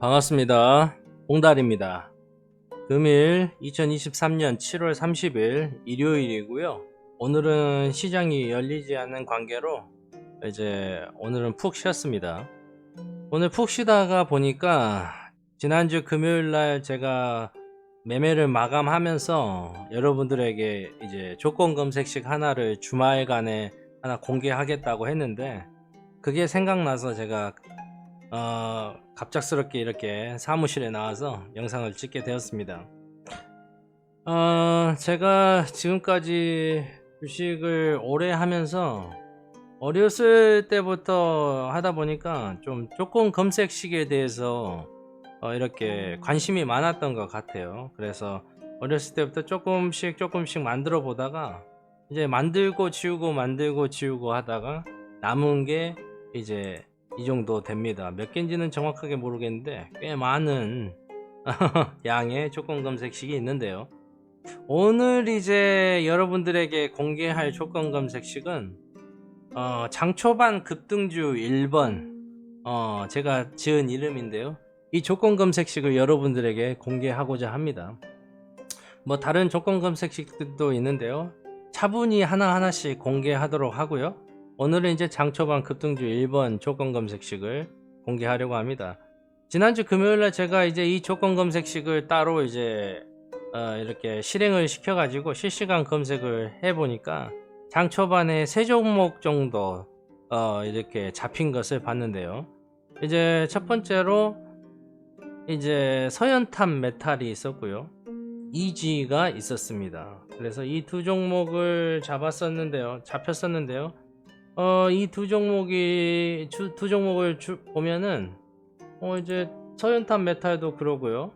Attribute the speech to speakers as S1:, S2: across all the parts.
S1: 반갑습니다. 홍달입니다. 금일 2023년 7월 30일 일요일이고요. 오늘은 시장이 열리지 않는 관계로 이제 오늘은 푹 쉬었습니다. 오늘 푹 쉬다가 보니까 지난주 금요일 날 제가 매매를 마감하면서 여러분들에게 이제 조건 검색식 하나를 주말간에 하나 공개하겠다고 했는데 그게 생각나서 제가 어, 갑작스럽게 이렇게 사무실에 나와서 영상을 찍게 되었습니다. 어, 제가 지금까지 주식을 오래 하면서 어렸을 때부터 하다 보니까 좀 조건 검색식에 대해서 어, 이렇게 관심이 많았던 것 같아요. 그래서 어렸을 때부터 조금씩 조금씩 만들어 보다가 이제 만들고 지우고 만들고 지우고 하다가 남은 게 이제 이 정도 됩니다. 몇 개인지는 정확하게 모르겠는데 꽤 많은 양의 조건 검색식이 있는데요. 오늘 이제 여러분들에게 공개할 조건 검색식은 어, 장초반 급등주 1번 어, 제가 지은 이름인데요. 이 조건 검색식을 여러분들에게 공개하고자 합니다. 뭐 다른 조건 검색식들도 있는데요. 차분히 하나하나씩 공개하도록 하고요. 오늘은 이제 장초반 급등주 1번 조건 검색식을 공개하려고 합니다. 지난주 금요일날 제가 이제 이 조건 검색식을 따로 이제 어, 이렇게 실행을 시켜가지고 실시간 검색을 해보니까 장초반에 세 종목 정도 어, 이렇게 잡힌 것을 봤는데요. 이제 첫 번째로 이제 서연탄 메탈이 있었고요. 이지가 있었습니다. 그래서 이 두 종목을 잡았었는데요. 잡혔었는데요. 어, 이 두 종목이 주- 두 종목을 주- 보면은 어 이제 서연탄 메탈도 그러고요.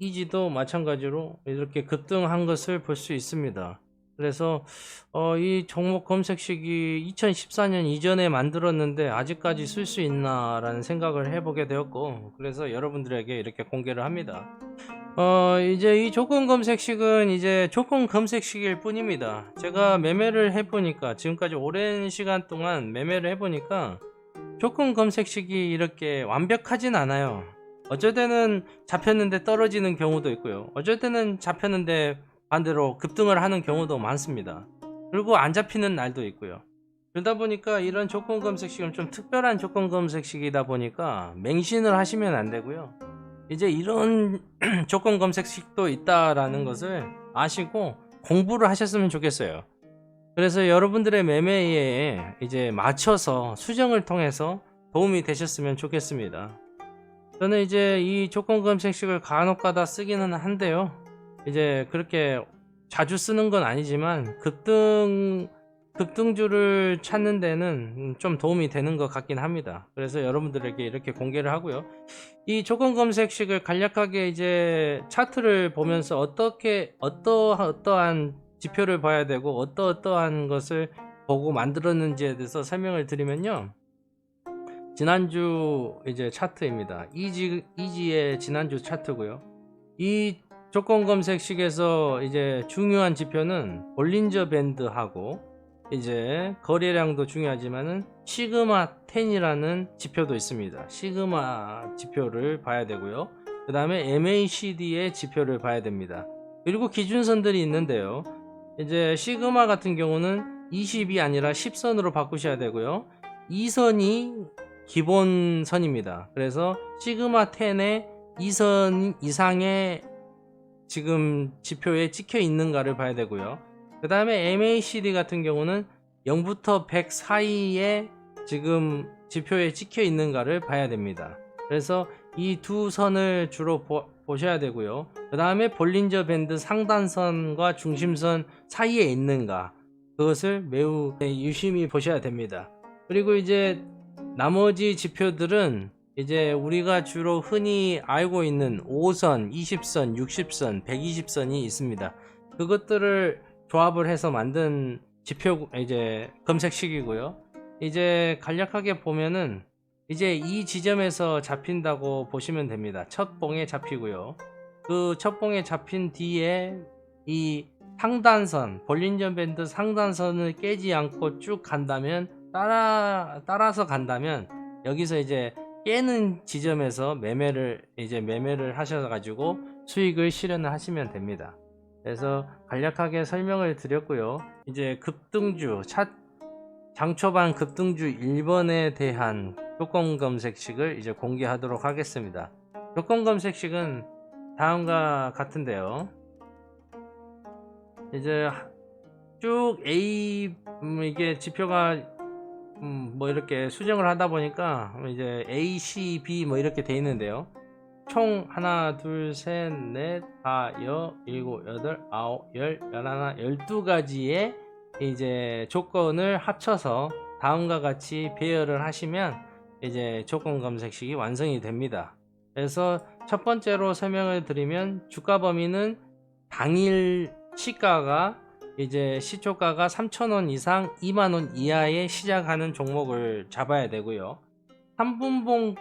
S1: 이지도 마찬가지로 이렇게 급등한 것을 볼 수 있습니다. 그래서 어, 이 종목 검색식이 2014년 이전에 만들었는데 아직까지 쓸 수 있나라는 생각을 해보게 되었고 그래서 여러분들에게 이렇게 공개를 합니다. 어, 이제 이 조건 검색식은 이제 조건 검색식일 뿐입니다. 제가 매매를 해보니까 지금까지 오랜 시간 동안 매매를 해보니까 조건 검색식이 이렇게 완벽하진 않아요. 어쩔 때는 잡혔는데 떨어지는 경우도 있고요. 어쩔 때는 잡혔는데 반대로 급등을 하는 경우도 많습니다. 그리고 안 잡히는 날도 있고요. 그러다 보니까 이런 조건 검색식은 좀 특별한 조건 검색식이다 보니까 맹신을 하시면 안 되고요. 이제 이런 조건 검색식도 있다라는 것을 아시고 공부를 하셨으면 좋겠어요. 그래서 여러분들의 매매에 이제 맞춰서 수정을 통해서 도움이 되셨으면 좋겠습니다. 저는 이제 이 조건 검색식을 간혹가다 쓰기는 한데요. 이제 그렇게 자주 쓰는 건 아니지만 급등 급등주를 찾는 데는 좀 도움이 되는 것 같긴 합니다. 그래서 여러분들에게 이렇게 공개를 하고요. 이 조건 검색식을 간략하게 이제 차트를 보면서 어떻게 어떠 어떠한 지표를 봐야 되고 어떠 어떠한 것을 보고 만들었는지에 대해서 설명을 드리면요. 지난주 이제 차트입니다. 이지 이지의 지난주 차트고요. 이 조건 검색식에서 이제 중요한 지표는 볼린저 밴드하고 이제 거래량도 중요하지만은 시그마 10이라는 지표도 있습니다. 시그마 지표를 봐야 되고요. 그 다음에 MACD의 지표를 봐야 됩니다. 그리고 기준선들이 있는데요. 이제 시그마 같은 경우는 20이 아니라 10선으로 바꾸셔야 되고요. 2선이 기본선입니다. 그래서 시그마 10의 2선 이상의 지금 지표에 찍혀 있는가를 봐야 되고요. 그 다음에 MACD 같은 경우는 0부터 100 사이에 지금 지표에 찍혀 있는가를 봐야 됩니다. 그래서 이 두 선을 주로 보, 보셔야 되고요. 그 다음에 볼린저 밴드 상단선과 중심선 사이에 있는가 그것을 매우 유심히 보셔야 됩니다. 그리고 이제 나머지 지표들은 이제 우리가 주로 흔히 알고 있는 5선, 20선, 60선, 120선이 있습니다. 그것들을 조합을 해서 만든 지표 이제 검색식이고요. 이제 간략하게 보면은 이제 이 지점에서 잡힌다고 보시면 됩니다. 첫 봉에 잡히고요. 그 첫 봉에 잡힌 뒤에 이 상단선, 볼린전 밴드 상단선을 깨지 않고 쭉 간다면 따라 따라서 간다면 여기서 이제 깨는 지점에서 매매를 이제 매매를 하셔 가지고 수익을 실현을 하시면 됩니다. 그래서 간략하게 설명을 드렸고요. 이제 급등주 차 장초반 급등주 1번에 대한 조건 검색식을 이제 공개하도록 하겠습니다. 조건 검색식은 다음과 같은데요. 이제 쭉 A 음, 이게 지표가 음, 뭐 이렇게 수정을 하다 보니까 이제 A, C, B 뭐 이렇게 돼 있는데요. 총 하나, 둘, 셋, 넷, 다, 여, 일곱, 여덟, 아홉, 열, 열하나, 열두 가지의 이제 조건을 합쳐서 다음과 같이 배열을 하시면 이제 조건 검색식이 완성이 됩니다. 그래서 첫 번째로 설명을 드리면 주가 범위는 당일 시가가 이제 시초가가 3,000원 이상 2만원 이하에 시작하는 종목을 잡아야 되고요. 3분봉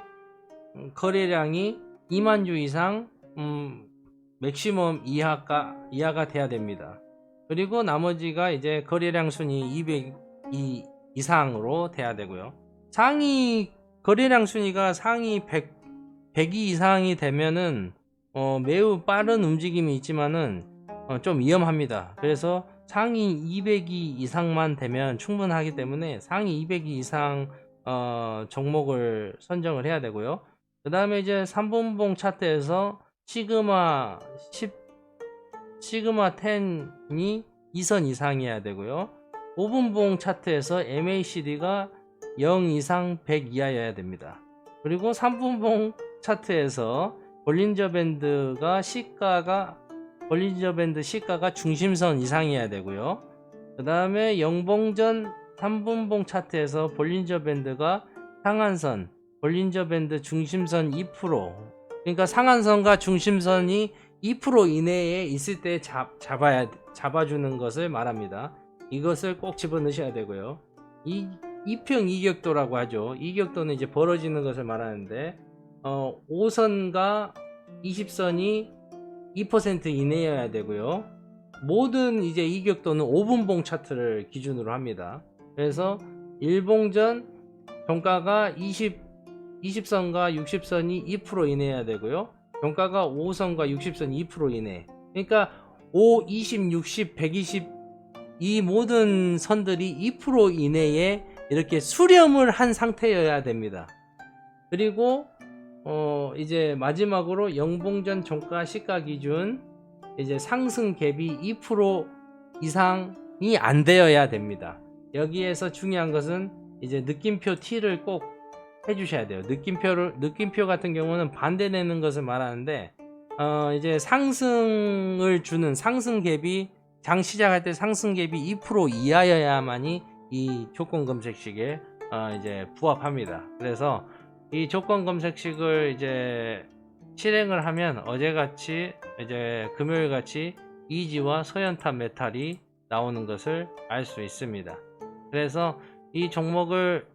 S1: 거래량이 2만 주 이상 음, 맥시멈 이하가 이하가 돼야 됩니다. 그리고 나머지가 이제 거래량 순위 200 이, 이상으로 돼야 되고요. 상위 거래량 순위가 상위 100 100이 이상이 되면은 어, 매우 빠른 움직임이 있지만은 어, 좀 위험합니다. 그래서 상위 200이 이상만 되면 충분하기 때문에 상위 200이 이상 어, 종목을 선정을 해야 되고요. 그 다음에 이제 3분봉 차트에서 시그마 10, 시그마 10이 2선 이상이어야 되고요. 5분봉 차트에서 MACD가 0 이상 100 이하여야 됩니다. 그리고 3분봉 차트에서 볼린저 밴드가 시가가 볼린저 밴드 시가가 중심선 이상이어야 되고요. 그 다음에 영봉전 3분봉 차트에서 볼린저 밴드가 상한선, 볼린저 밴드 중심선 2% 그러니까 상한선과 중심선이 2% 이내에 있을 때 잡, 잡아야 잡아주는 것을 말합니다. 이것을 꼭 집어넣으셔야 되고요. 이 이평 이격도라고 하죠. 이격도는 이제 벌어지는 것을 말하는데 어, 5선과 20선이 2% 이내여야 되고요. 모든 이제 이격도는 5분봉 차트를 기준으로 합니다. 그래서 일봉전 종가가 20 20선과 60선이 2% 이내여야 되고요. 종가가 5선과 60선 2% 이내. 그러니까 5, 20, 60, 120 이 모든 선들이 2% 이내에 이렇게 수렴을 한 상태여야 됩니다. 그리고 어 이제 마지막으로 영봉전 종가 시가 기준 이제 상승 갭이 2% 이상이 안 되어야 됩니다. 여기에서 중요한 것은 이제 느낌표 T를 꼭 해주셔야 돼요. 느낌표를 느낌표 같은 경우는 반대되는 것을 말하는데 어 이제 상승을 주는 상승 갭이 장 시작할 때 상승 갭이 2% 이하여야만이 이 조건 검색식에 어 이제 부합합니다. 그래서 이 조건 검색식을 이제 실행을 하면 어제같이 이제 금요일같이 이지와 서연탄 메탈이 나오는 것을 알 수 있습니다. 그래서 이 종목을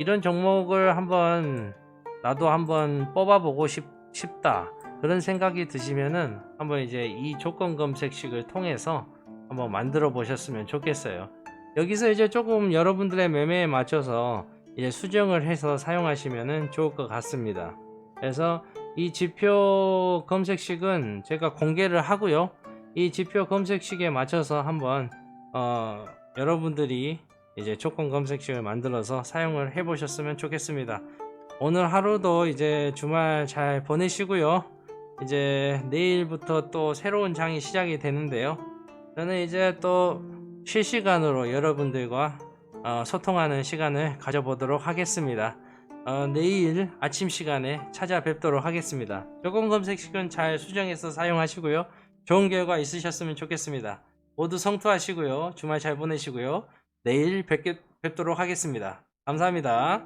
S1: 이런 종목을 한번 나도 한번 뽑아보고 싶, 싶다 그런 생각이 드시면은 한번 이제 이 조건 검색식을 통해서 한번 만들어 보셨으면 좋겠어요. 여기서 이제 조금 여러분들의 매매에 맞춰서 이제 수정을 해서 사용하시면 좋을 것 같습니다. 그래서 이 지표 검색식은 제가 공개를 하고요. 이 지표 검색식에 맞춰서 한번 어, 여러분들이 이제 조건 검색식을 만들어서 사용을 해 보셨으면 좋겠습니다. 오늘 하루도 이제 주말 잘 보내시고요. 이제 내일부터 또 새로운 장이 시작이 되는데요. 저는 이제 또 실시간으로 여러분들과 어, 소통하는 시간을 가져보도록 하겠습니다. 어, 내일 아침 시간에 찾아뵙도록 하겠습니다. 조건 검색식은 잘 수정해서 사용하시고요. 좋은 결과 있으셨으면 좋겠습니다. 모두 성투하시고요. 주말 잘 보내시고요. 내일 뵙게, 뵙도록 하겠습니다. 감사합니다.